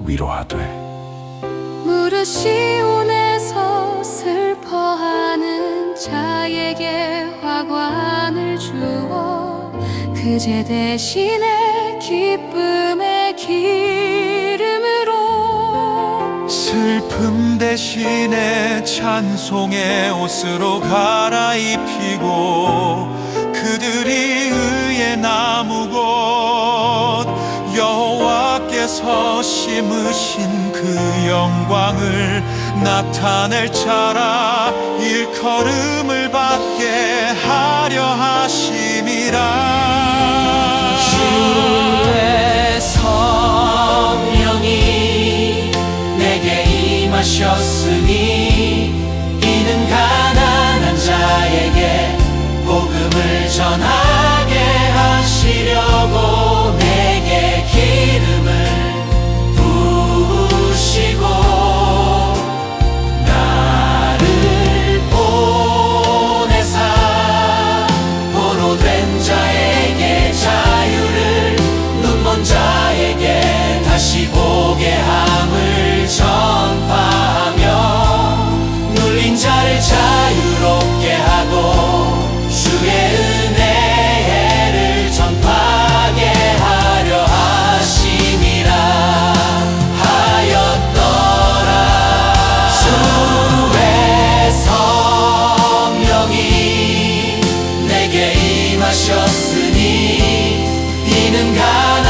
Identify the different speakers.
Speaker 1: 위로하되.
Speaker 2: 무릇 시온에서 슬퍼하는 자에게 화관을 주어 그제 대신에 기쁨의 기름으로
Speaker 3: 슬픔 대신에 찬송의 옷으로 갈아입히고 그들이 의의 나무고 여호와께서 심으신 그 영광을 나타낼 자라. 일컬음을 받
Speaker 4: 우리는 가